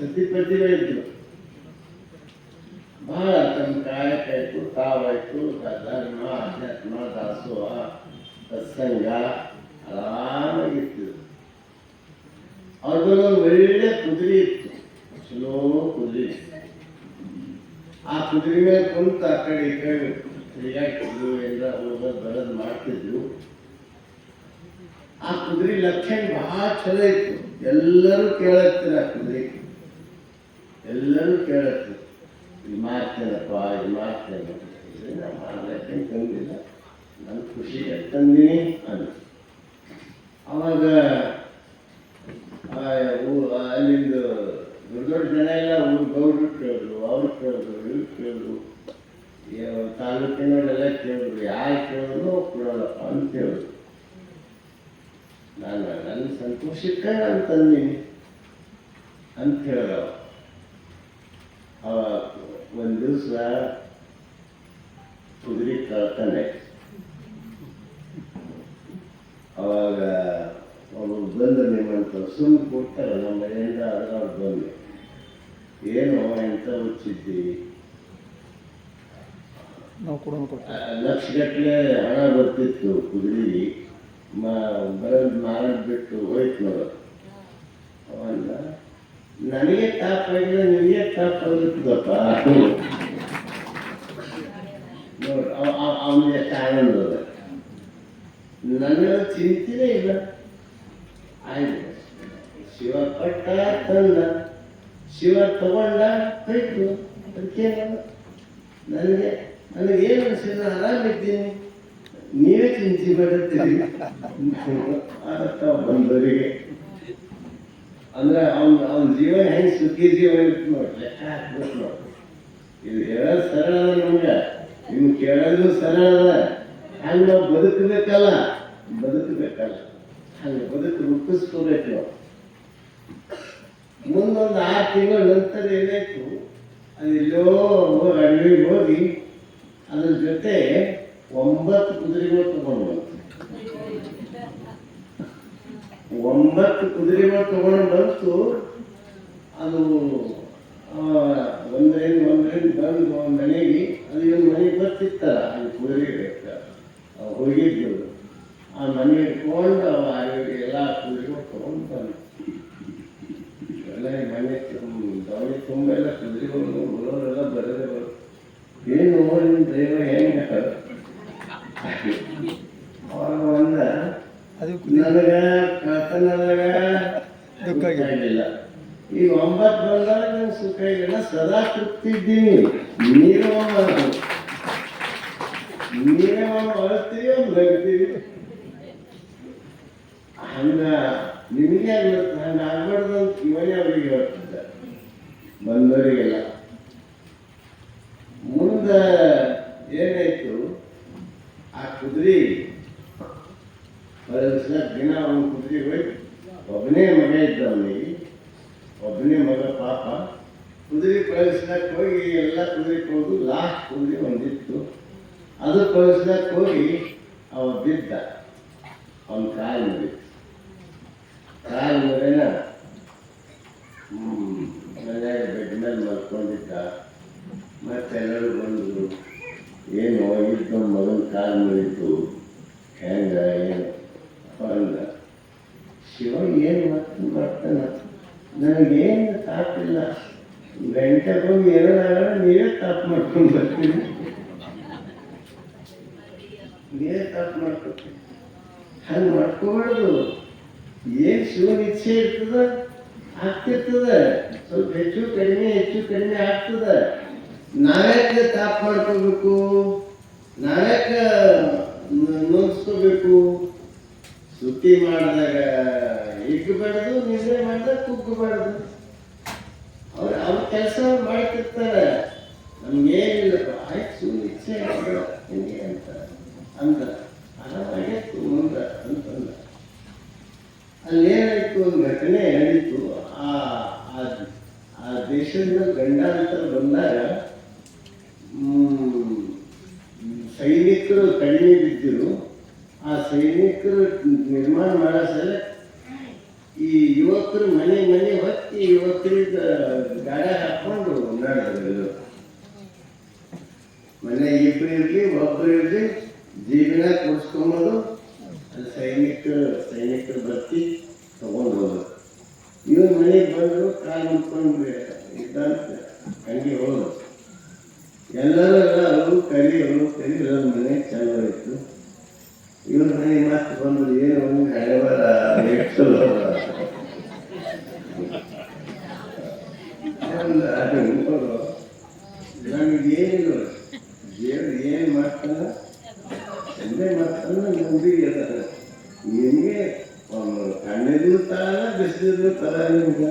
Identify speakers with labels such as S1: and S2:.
S1: ಸತಿಪತಿಗಳೇ ಇದ್ರು ಬಹಳ ತಮ್ಮ ಕಾಯಕ ಆಯ್ತು ತಾವಾಯ್ತು ಧರ್ಮ ಅಧ್ಯಾತ್ಮ ದಾಸೋಹ ಸತ್ಸಂಗ ಆರಾಮಾಗಿರ್ತಿದ್ರು ಅವ್ರದ್ದೊಂದು ಒಳ್ಳೆ ಕುದುರೆ ಇತ್ತು ಚಲೋ ಕುದುರೆ ಇತ್ತು ಆ ಕುದುರೆ ಮೇಲೆ ಕುಂತು ಆ ಕಡೆ ಈ ಕಡೆ ತಿರುಗಾಡ್ತಿದ್ರು ಎಲ್ಲ ಹೋಗೋದು ಬರೋದು ಮಾಡ್ತಿದ್ರು ಆ ಕುದುರೆ ಲಕ್ಷಣ ಬಹಳ ಚಲೋ ಇತ್ತು ಎಲ್ಲರೂ ಕೇಳತ್ತಿರ ಆ ಕುದುರೆ ಎಲ್ಲರೂ ಕೇಳುತ್ತೆ. ಇದು ಮಾಡ್ತೇನಪ್ಪ ಇದು ಮಾಡ್ತೇನೆ ಇದನ್ನ ಮಾಡ್ಲಿಕ್ಕೆ ತಂದಿಲ್ಲ ನನ್ನ ಖುಷಿಗೆ ತಂದೀನಿ ಅಂತ ಅವಾಗ ಅಲ್ಲಿಂದ ದೊಡ್ಡ ದೊಡ್ಡ ಜನ ಎಲ್ಲ ಊರು ಗೌಡ್ರು ಕೇಳಿದ್ರು, ಅವ್ರು ಕೇಳಿದ್ರು, ಇವ್ರು ಕೇಳಿದ್ರು. ತಾಲೂಕಿನವರೆಲ್ಲ ಕೇಳಿದ್ರು, ಯಾರು ಕೇಳಿದ್ರು ಕೊಡೋಲ್ಲಪ್ಪ ಅಂತ ಹೇಳಿದ್ರು ನಾನು ನನ್ನ ಸಂತೋಷಕ್ಕೆ ನಾನು ತಂದೀನಿ ಅಂತ ಹೇಳಿದವ ಒಂದು ದಿವಸ ಕುದುರೆ ಕಳ್ತಾನೆ. ಅವಾಗ ಅವರು ಬಂದು ನಿಮ್ಮಂತ ಸುಮ್ಮನೆ ಕೊಡ್ತಾರೆ ನಮ್ಮ ಮನೆಯಿಂದ ಅವ್ರು ಬಂದು ಏನು ಎಂತ ಹುಚ್ಚಿದ್ದಿ? ಲಕ್ಷಗಟ್ಟಲೆ ಹಣ ಬರ್ತಿತ್ತು ಕುದುರೆ ಮಾ ಬರೋದು ಮಾರೋದು ಬಿಟ್ಟು ಹೋಯ್ತು ನೋಡು. ಅವಂದ ನನಗೆ ತಾಪ ಆಗಿಲ್ಲ ನಿಮಗೆ ತಾಪ ಆಗಿರ್ತದಪ್ಪ ನೋಡು ಅವನಿಗೆ ಎಷ್ಟು ಆನಂದ ಅದ. ನನಗೆ ಚಿಂತೆನೇ ಇಲ್ಲ. ಆಯ್ತು. ಶಿವ ಪಟ್ಟ ತಂದ. ಶಿವ ತಗೊಂಡ ಹೋಯ್ತು ಅದಕ್ಕೇನಲ್ಲ ನನಗೆ ನನಗೇನು ಅನಿಸಿಲ್ಲ ಆರಾಮಿದ್ದೀನಿ. ನೀವೇ ಚಿಂತೆ ಅಂತ ಬಂದವರಿಗೆ. ಅಂದ್ರೆ ಅವ್ನ ಅವ್ನ ಜೀವನ ಹೆಂಗೆ ಸುಖಿ ಜೀವನ ಇತ್ತು ನೋಡ್ರಿ ಲೆಕ್ಕ ಹಾಕ್ಬೇಕು ಇದು ಹೇಳೋದು ಸರಳ ಅದ ನಮ್ಗೆ. ನಿಮ್ ಕೇಳೋದು ಸರಳ ಅದ ಹಂಗೆ ನಾವು ಬದುಕಬೇಕಲ್ಲ. ಬದುಕಬೇಕಲ್ಲ. ಹಂಗೆ ಬದುಕು ರೂಪಿಸ್ಕೋಬೇಕು ಮುಂದೊಂದು ಆರು ತಿಂಗಳ ನಂತರ ಏನಾಯ್ತು? ಅದು ಎಲ್ಲೋ ಹೋಗಿ ಹೋಗಿ ಅದ್ರ ಜೊತೆ ಒಂಬತ್ತು ಕುದುರೆಗಳು ತಗೊಂಡು ಬಂತು ಒಂಬತ್ತು ಕುದುರೆಗಳು ತಗೊಂಡು ಬಂತು ಅದು ಆ, ಒಂದರಿಂದ ಒಂದರಿಂದ ಬಂದು ಮನೆಗೆ ಅದು ಒಂದು ಮನೆಗೆ ಬರ್ತಿತ್ತಲ್ಲ ಅಲ್ಲಿ ಕುದುರೆ ಹೋಗಿದ್ದು ಆ ಮನೆ ಇಟ್ಕೊಂಡು ಎಲ್ಲ ಕುದುರೆಗಳು ತಗೊಂಡು ಬಂದು ಎಲ್ಲ ಮನೆ ದವಣಿ ತುಂಬ ಎಲ್ಲ ಕುದುರೆಗಳು ಬರೋರೆಲ್ಲ ಬರದೇ ಬರೋದು. ಏನು ನಿಮ್ಮ ದೈವ ಹೆಂಗೆ. ಅವಾಗ
S2: ಅದು
S1: ನನಗೆ ಕರ್ತನದಾಗ
S2: ದುಃಖ
S1: ಈ ಒಂಬತ್ತು ಬಂದಾಗ ನಂಗೆ ಸುಖ ಆಗಿಲ್ಲ ಸದಾ ತೃಪ್ತಿ ಇದ್ದೀನಿ. ನೀರು ನೀರೇ ಒಂದು ನಗ್ತೀವಿ ಹಂಗ ನಿಮಗೆ ಹಂಗೆ ಆಗ್ಬಾರ್ದು ಅಂತ ಇವನೇ ಅವರಿಗೆ ಹೇಳ್ತಿದ್ದ ಬಂದವರಿಗೆಲ್ಲ ಮುಂದೆ ಏನಾಯ್ತು ಆ ಕುದುರೆ ಬರಲಿಸ್ಲ ದಿನ ಅವನು ಕುದುರೆ ಹೋಗಿ ಒಬ್ಬನೇ ಮಗ ಇದ್ದ ಅವನಿಗೆ ಒಬ್ಬನೇ ಮಗ ಪಾಪ. ಕುದುರೆ ಕಳಿಸ್ಲಾಕ್ ಹೋಗಿ, ಎಲ್ಲ ಕುದುರೆ ಹೋಗಿ ಲಾಸ್ಟ್ ಕುದುರೆ ಒಂದಿತ್ತು. ಅದು ಕಳಿಸ್ಲಾಕ್ ಹೋಗಿ ಅವ ಬಿದ್ದ. ಅವನ ಕಾಲು ಮುರಿತು ಕಾಲು ಮುರಿನ ಮನ್ಯಾಗ ಬೆಡ್ ಮೇಲೆ ಮಲ್ಕೊಂಡಿದ್ದ. ಮತ್ತೆಲ್ಲರೂ ಬಂದರು. ಏನು, ಇದ್ದ ಮಗನ ಕಾಲು ಮುರಿತು ಹೆಂಗ, ಏನು? ಅಂದ ಶಿವ ಏನು ಮತ್ತೆ ಬರ್ತಾನ? ನನಗೇನು ತಾಪಿಲ್ಲ. ಗಂಟೆ ಹೋಗಿ ಏನಾಗಲ್ಲ ನೀವೇ ತಾಪ್ ಮಾಡ್ಕೊಂಡು ಬರ್ತೀನಿ ನೀವೇ ತಾಪ್ ಮಾಡ್ಕೊತೀನಿ ಹಂಗೆ ಮಾಡ್ಕೋಬಾರ್ದು. ಏನು ಶಿವನ ಇಚ್ಛೆ ಇರ್ತದ ಆಗ್ತಿರ್ತದ. ಸ್ವಲ್ಪ ಹೆಚ್ಚು ಕಡಿಮೆ ಹೆಚ್ಚು ಕಡಿಮೆ ಆಗ್ತದ. ನಾವ್ಯಾಕೆ ತಾಪ್ ಮಾಡ್ಕೋಬೇಕು? ನಾವ್ಯಾಕೆ ನೋಡ್ಸ್ಕೋಬೇಕು ಸುತ್ತಿ ಮಾಡಿದಾಗ ಹಿಗ್ಗಬಾರ್ದು ನಿದ್ರೆ ಮಾಡಿದಾಗ ಕುಗ್ಗಬಾರ್ದು. ಅವ್ರು ಅವ್ರ ಕೆಲಸ ಮಾಡ್ತಿರ್ತಾರೆ. ನಮ್ಗೇನಿಲ್ಲಪ್ಪ, ಆಯ್ತು ಸುಮ್ಮನೆ ಇಚ್ಛೆ ಹಿಂಗೆ ಅಂತ. ಅಂದ ಆರಾಮಾಗಿತ್ತು ಮುಂದ ಅಂತಂದ ಅಲ್ಲೇನಾಯ್ತು ಒಂದು ಘಟನೆ ನಡೀತು. ಆ, ಆ- ದೇಶದ ಗಂಡಾಂತರ ಬಂದಾಗ ಸೈನಿಕರು ಕಡಿಮೆ ಬಿದ್ದರು. ಆ ಸೈನಿಕರು ನಿರ್ಮಾಣ ಮಾಡೋ ಸಲ ಈ ಯುವಕರು ಮನೆ ಮನೆ ಹೊತ್ತಿ ಯುವಕರಿಗೆ ಗಾಡಿ ಹಾಕೊಂಡು ನಡೆದ್ರು ಮನೆ ಇಬ್ರು ಇರಲಿ, ಒಬ್ರು ಇರಲಿ, ಜೀವನ ಕೂಡಿಸ್ಕೊಂಬೋದು ಅಲ್ಲಿ ಸೈನಿಕ ಸೈನಿಕರು ಬರ್ತಿ ತಗೊಂಡು ಹೋದ್ರು ಇವ್ರ ಮನೆಗೆ ಬಂದ್ರು, ಕಾಲು ಮುಟ್ಕೊಂಡು ಇದ್ದಂತ ಹಂಗೆ ಹೋದ್ರು. ಎಲ್ಲರೂ ಎಲ್ಲ ಅವರು ಕಲಿ ಅವರು ಮನೆ ಚಲೋ ಇತ್ತು ಇವ್ರ ಮನೆ ಮತ್ತೆ ಬಂದ್ರು ಏನು ಹಳೆವರ ಎಷ್ಟು ನಮಗೇನಿಲ್ಲ ದೇವ್ರು ಏನು ಮಾಡ್ತಾನ? ಎಂದೇ ಮಾಡ್ತಾನ? ನಂಬಿ ಅದ ನಿಮಗೆ ಕಣ್ಣಿದ್ರು ತರ ಬಿಸಿಲಿದ್ರು ತರ ನಿಮ್ಗೆ